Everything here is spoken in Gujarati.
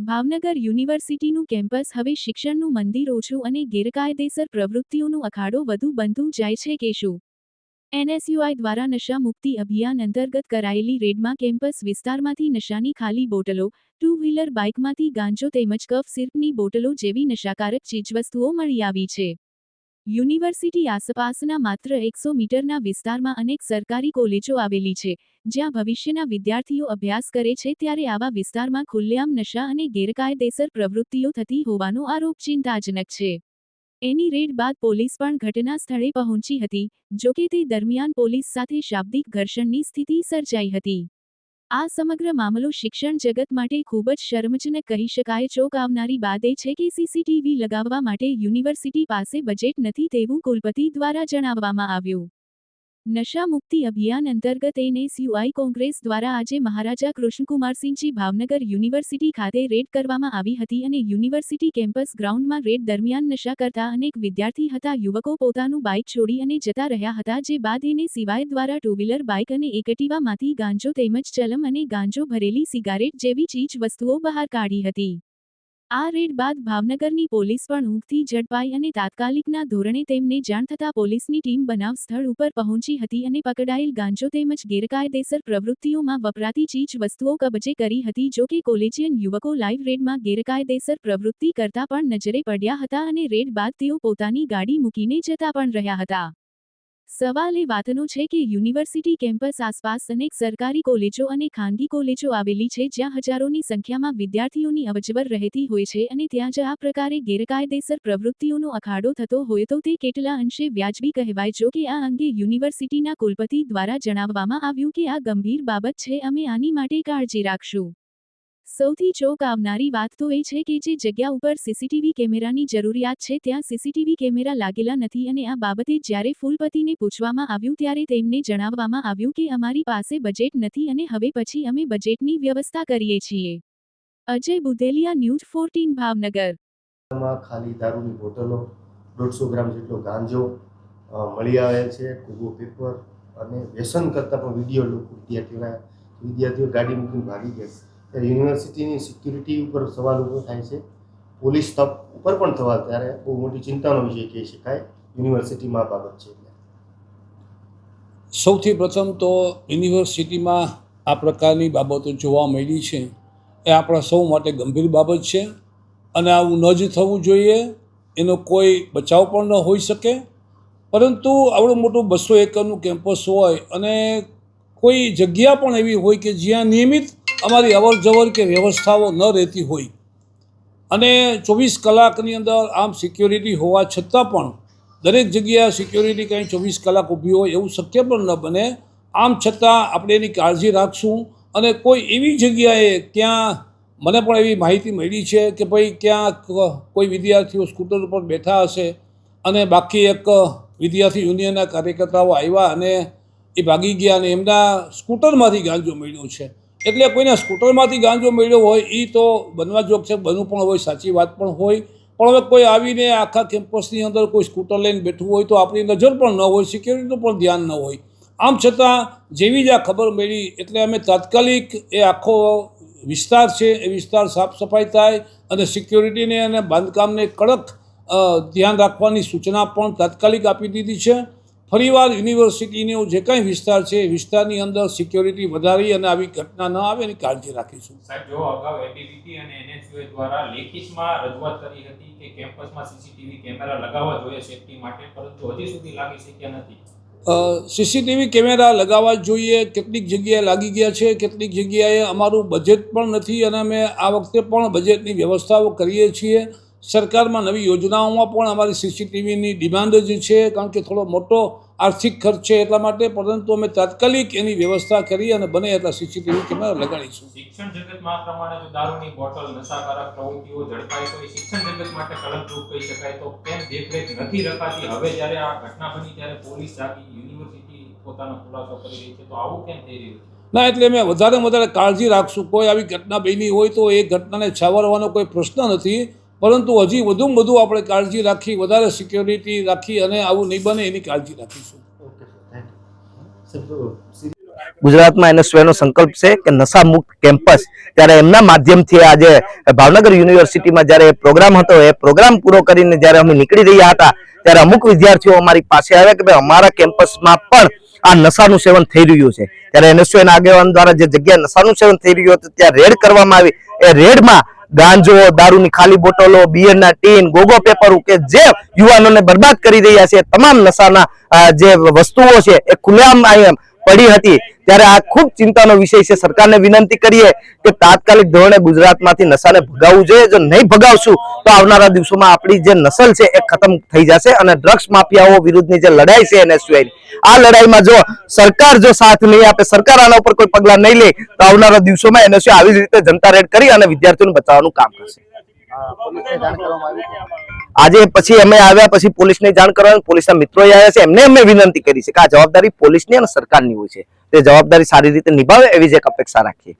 ભાવનગર યુનિવર્સિટીનું કેમ્પસ હવે શિક્ષણનું મંદિર ઓછું અને ગેરકાયદેસર પ્રવૃત્તિઓનું અખાડો વધુ બનતું જાય છે કે શું? એનએસયુઆઈ દ્વારા નશા મુક્તિ અભિયાન અંતર્ગત કરાયેલી રેડમાં કેમ્પસ વિસ્તારમાંથી નશાની ખાલી બોટલો ટુ વ્હીલર બાઇકમાંથી ગાંજો તેમજ કફ સિરપની બોટલો જેવી નશાકારક ચીજવસ્તુઓ મળી આવી છે. યુનિવર્સિટી આસપાસના માત્ર એકસો મીટરના વિસ્તારમાં અનેક સરકારી કોલેજો આવેલી છે, જ્યાં ભવિષ્યના વિદ્યાર્થીઓ અભ્યાસ કરે છે ત્યારે આવા વિસ્તારમાં ખુલ્લેઆમ નશા અને ગેરકાયદેસર પ્રવૃત્તિઓ થતી હોવાનો આરોપ ચિંતાજનક છે. એની રેડ બાદ પોલીસ પણ ઘટના સ્થળે પહોંચી હતી, જોકે તે દરમિયાન પોલીસ સાથે શાબ્દિક ઘર્ષણની સ્થિતિ સર્જાઈ હતી. આ સમગ્ર મામલો શિક્ષણ જગત માટે ખૂબ જ શરમજનક કહી શકાય. ચોક આવનારી બાદ એ છે કે સીસીટીવી લગાવવા માટે યુનિવર્સિટી પાસે બજેટ નથી તેવું કુલપતિ દ્વારા જણાવવામાં આવ્યું. નશા મુક્તિ અભિયાન અંતર્ગત એનએસયુઆઈ કોંગ્રેસ દ્વારા આજે મહારાજા કૃષ્ણકુમારસિંહજી ભાવનગર યુનિવર્સિટી ખાતે રેડ કરવામાં આવી હતી અને યુનિવર્સિટી કેમ્પસ ગ્રાઉન્ડમાં રેડ દરમિયાન નશા કરતા અનેક વિદ્યાર્થી હતા. યુવકો પોતાનું બાઇક છોડી અને જતા રહ્યા હતા, જે બાદ એને સિવાય દ્વારા ટુ વ્હીલર બાઇક અને એકટીવામાંથી ગાંજો તેમજ ચલમ અને ગાંજો ભરેલી સિગારેટ જેવી ચીજ વસ્તુઓ બહાર કાઢી હતી. આ રેડ બાદ ભાવનગરની પોલીસ પણ ઊંઘથી ઝડપાઈ અને તાત્કાલિકના ધોરણે તેમને જાણ થતાં પોલીસની ટીમ બનાવ સ્થળ ઉપર પહોંચી હતી અને પકડાયેલ ગાંજો તેમજ ગેરકાયદેસર પ્રવૃત્તિઓમાં વપરાતી ચીજ વસ્તુઓ કબજે કરી હતી જો કે કોલેજિયન યુવકો લાઇવ રેડમાં ગેરકાયદેસર પ્રવૃત્તિ કરતા પણ નજરે પડ્યા હતા અને રેડ બાદ તેઓ પોતાની ગાડી મૂકીને જતા પણ રહ્યા હતા. સવાલ એ વાતનો છે કે યુનિવર્સિટી કેમ્પસ આસપાસ અનેક સરકારી કોલેજો અને ખાનગી કોલેજો આવેલી છે જ્યાં હજારોની સંખ્યામાં વિદ્યાર્થીઓની અવજવર રહેતી હોય છે અને ત્યાં જ આ પ્રકારે ગેરકાયદેસર પ્રવૃત્તિઓનો અખાડો થતો હોય તો તે કેટલા અંશે વ્યાજબી કહેવાય? જો કે આ અંગે યુનિવર્સિટીના કુલપતિ દ્વારા જણાવવામાં આવ્યું કે આ ગંભીર બાબત છે, અમે આની માટે કાળજી રાખશું. સૌથી ચોક આવનારી વાત તો એ છે કે જે જગ્યા ઉપર સીસીટીવી કેમેરાની જરૂરિયાત છે ત્યાં સીસીટીવી કેમેરા લાગેલા નથી અને આ બાબતે જ્યારે ફૂલપતિને પૂછવામાં આવ્યું ત્યારે તેમને જણાવવામાં આવ્યું કે અમારી પાસે બજેટ નથી અને હવે પછી અમે બજેટની વ્યવસ્થા કરીએ છીએ. Ajay Budheliya news fourteen, Bhavnagar. ખાલી દારૂની બોટલો, દોઢસો ગ્રામ જેટલો ગાંજો મળી આવે છે, કૂબો પેપર અને વ્યસન કરતાં પણ વીડિયો લોકો વિદ્યાર્થીઓના વિદ્યાર્થીઓ ગાડી મૂકીને ભાગી ગયા ત્યારે યુનિવર્સિટીની સિક્યુરિટી ઉપર સવાલ ઊભો થાય છે. પોલીસ તપ ઉપર પણ થવા ત્યારે બહુ મોટી ચિંતાનો વિષય કહી શકાય. યુનિવર્સિટીમાં બાબત છે સૌથી પ્રથમ તો યુનિવર્સિટીમાં આ પ્રકારની બાબતો જોવા મળી છે. એ આપણા સૌ માટે ગંભીર બાબત છે. અને આવું ન જ થવું જોઈએ. એનો કોઈ બચાવ પણ ન હોઈ શકે. પરંતુ આવડું મોટું બસો એકરનું કેમ્પસ હોય અને કોઈ જગ્યા પણ એવી હોય કે જ્યાં નિયમિત અમારી અવર જવર કે વ્યવસ્થાઓ ન રહેતી હોય. અને ચોવીસ કલાકની અંદર આમ સિક્યોરિટી હોવા છતાં પણ દરેક જગ્યાએ સિક્યોરિટી કંઈ ચોવીસ કલાક ઊભી હોય એવું શક્ય પણ ન બને. આમ છતાં આપણે એની કાળજી રાખશું અને કોઈ એવી જગ્યાએ ત્યાં મને પણ એવી માહિતી મળી છે કે ભાઈ ક્યાંક કોઈ વિદ્યાર્થીઓ સ્કૂટર ઉપર બેઠા હશે અને બાકી એક વિદ્યાર્થી યુનિયનના કાર્યકર્તાઓ આવ્યા અને એ ભાગી ગયા અને એમના સ્કૂટરમાંથી ગાંજો મળ્યો છે. એટલે કોઈને સ્કૂટરમાંથી ગાંજો મળ્યો હોય એ તો બનવા જોગ છે, બનવું પણ હોય, સાચી વાત પણ હોય. પણ હવે કોઈ આવીને આખા કેમ્પસની અંદર કોઈ સ્કૂટર લઈને બેઠું હોય તો આપણી નજર પણ ન હોય સિક્યોરિટીનું પણ ધ્યાન ન હોય. આમ છતાં જેવી જ આ ખબર મળી, એટલે અમે તાત્કાલિક એ આખો વિસ્તાર છે, એ વિસ્તાર સાફ સફાઈ થાય અને સિક્યોરિટીને અને બાંધકામને કડક ધ્યાન રાખવાની સૂચના પણ તાત્કાલિક આપી દીધી છે. ફરીવાર યુનિવર્સિટીનો જે કાંઈ વિસ્તાર છે એ વિસ્તારની અંદર સિક્યોરિટી વધારી અને આવી ઘટના ન આવે એની કાળજી રાખીશું. સાહેબ જો અગાઉ એબીવીપી અને એનએસયુએ દ્વારા લેખિતમાં રજૂઆત કરી હતી કે કેમ્પસમાં સીસીટીવી કેમેરા લગાવવા જોઈએ સેફટી માટે પરંતુ હજી સુધી લાગી શક્યા નથી. સીસીટીવી કેમેરા લગાવવા જોઈએ. કેટલીક જગ્યાએ લાગી ગયા છે કેટલીક જગ્યાએ અમારું બજેટ પણ નથી અને અમે આ વખતે પણ બજેટની વ્યવસ્થાઓ કરીએ છીએ. સરકારમાં નવી યોજનાઓમાં પણ અમારી સીસીટીવીની ડિમાન્ડ જ છે કારણ કે થોડો મોટો આર્થિક ખર્ચ છે એટલા માટે પરંતુ અમે તાત્કાલિક એની વ્યવસ્થા કરી અને બને એટલા સીસીટીવી કેમેરા લગાડીશું. શિક્ષણ જગતમાં આ પ્રમાણે દારૂની બોટલ નશાકારક પ્રવૃત્તિઓ ઝડપાય તો શિક્ષણ જગત માટે કલંકરૂપ કહી શકાય. તો કેમ દેખરેખ નથી રખાતી? હવે જ્યારે આ ઘટના બની ત્યારે પોલીસ જાગી યુનિવર્સિટી પોતાનો ખુલાસો કરી રહી છે. તો આવું કેમ થઈ રહ્યું ના એટલે મેં વધારે વધારે કાળજી રાખશું. કોઈ આવી ઘટના બની હોય તો એ ઘટનાને છાવરવાનો કોઈ પ્રશ્ન નથી. પરંતુ હજી વધુમાં વધુ આપણે કાળજી રાખી વધારે સિક્યોરિટી રાખી અને આવું નહીં બને એની કાળજી રાખીશું. ગુજરાતમાં એનએસયુઆઈ નો સંકલ્પ છે કે નશા મુક્ત કેમ્પસ ત્યારે એમના માધ્યમથી આજે ભાવનગર યુનિવર્સિટીમાં જ્યારે પ્રોગ્રામ હતો એ પ્રોગ્રામ પૂરો કરીને જ્યારે અમે નીકળી રહ્યા હતા ત્યારે અમુક વિદ્યાર્થીઓ અમારી પાસે આવ્યા કે ભાઈ અમારા કેમ્પસમાં પણ આ નશાનું સેવન થઈ રહ્યું છે. ત્યારે એનએસયુઆઈ ના આગેવાન દ્વારા જે જગ્યાએ નશાનું સેવન થઈ રહ્યું હતું ત્યાં રેડ કરવામાં આવી. એ રેડમાં ગાંજો, દારૂની ખાલી બોટલો બિયરના ટીન, ગોગો પેપર કે જે યુવાનોને બરબાદ કરી રહ્યા છે, તમામ નશાના જે વસ્તુઓ છે, એ ખુલ્લેઆમ અહીંયા પડી હતી. ત્યારે આ ખૂબ ચિંતાનો વિષય છે. સરકારને વિનંતી કરીએ કે તાત્કાલિક ધોરણે ગુજરાતમાંથી નશાને ભગાવવું જોઈએ. જો નહીં ભગાવશું, તો આવનારા દિવસોમાં આપણી જે નસલ છે એ ખતમ થઈ જશે અને ડ્રગ્સ માફિયાઓ વિરુદ્ધની જે લડાઈ છે એને એનએસયુઆઈ આ લડાઈમાં જો સરકાર જો સાથ નહીં આપે, સરકાર આના ઉપર કોઈ પગલા નહીં લે, તો આવનારા દિવસોમાં એને આવી રીતે જનતા રેડ કરી અને વિદ્યાર્થીઓને બચાવવાનું કામ કરશે. આજે પછી અમે આવ્યા, પછી પોલીસને જાણ કરવાની પોલીસના મિત્રો આવ્યા છે. એમને અમે વિનંતી કરી છે કે આ જવાબદારી પોલીસની અને સરકારની હોય છે. તે જવાબદારી સારી રીતે નિભાવે એવી જ એક અપેક્ષા રાખીએ.